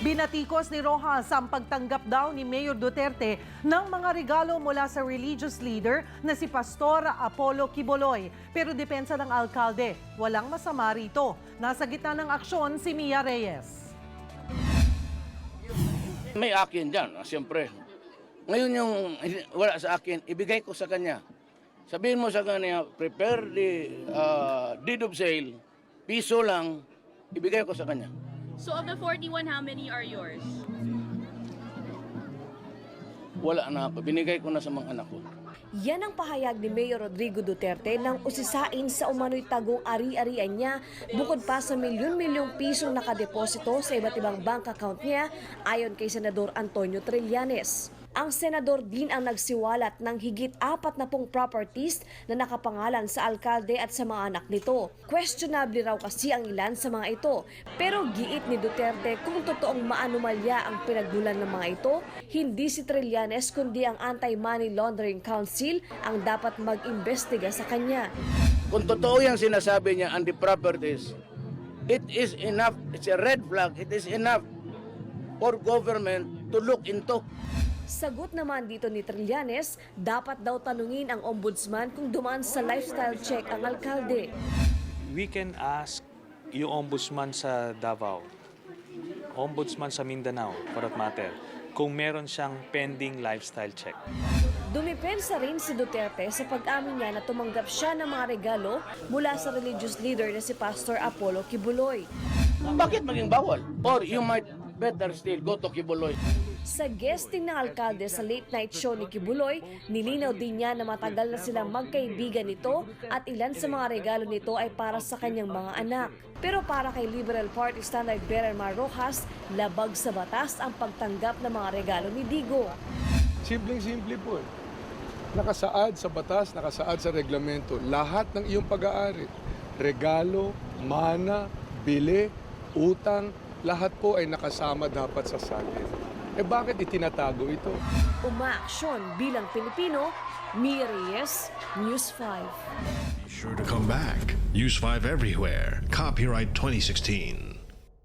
Binatikos ni Rojas ang pagtanggap daw ni Mayor Duterte ng mga regalo mula sa religious leader na si Pastor Apollo Kiboloy. Pero depensa ng alkalde, walang masama rito. Nasa gitna ng aksyon si Mia Reyes. May akin dyan, ah, siyempre. Ngayon yung wala sa akin, ibigay ko sa kanya. Sabihin mo sa kanya, prepare the uh, deed of sale, piso lang, ibigay ko sa kanya. So of the 41, how many are yours? Wala na ako, binigay ko na sa mga anak ko. Yan ang pahayag ni Mayor Rodrigo Duterte nang usisain sa umano'y tagong ari-arian niya bukod pa sa milyon-milyong pisong nakadeposito sa iba't ibang bank account niya ayon kay Senador Antonio Trillanes. Ang senador din ang nagsiwalat ng higit apat na pong properties na nakapangalan sa alkalde at sa mga anak nito. Questionable raw kasi ang ilan sa mga ito. Pero giit ni Duterte kung totoong maanumalya ang pinagbulan ng mga ito, hindi si Trillanes kundi ang Anti-Money Laundering Council ang dapat mag-imbestiga sa kanya. Kung totoo yung sinasabi niya and the properties, it is enough, it's a red flag, it is enough for government to look into. Sagot naman dito ni Trillanes, dapat daw tanungin ang ombudsman kung dumaan sa lifestyle check ang alkalde. we can ask yung ombudsman sa Davao, ombudsman sa Mindanao, for that matter, kung meron siyang pending lifestyle check. Dumipensa rin si Duterte sa pag-amin niya na tumanggap siya ng mga regalo mula sa religious leader na si Pastor Apollo Kibuloy. Bakit maging bawal? Or you might better still go to Kibuloy. Sa guesting ng alkalde sa late night show ni Kibuloy, nilinaw din niya na matagal na silang magkaibigan nito at ilan sa mga regalo nito ay para sa kanyang mga anak. Pero para kay Liberal Party Standard Bearer Mar Rojas, labag sa batas ang pagtanggap ng mga regalo ni Digo. Simpleng-simple po. eh. Nakasaad sa batas, nakasaad sa reglamento, lahat ng iyong pag-aari, regalo, mana, bili, utang, lahat po ay nakasama dapat sa salin. Eh bakit itinatago ito? Umaaksyon bilang Pilipino, Mia Reyes, News 5. Sure to come back. Use 5 everywhere. Copyright 2016.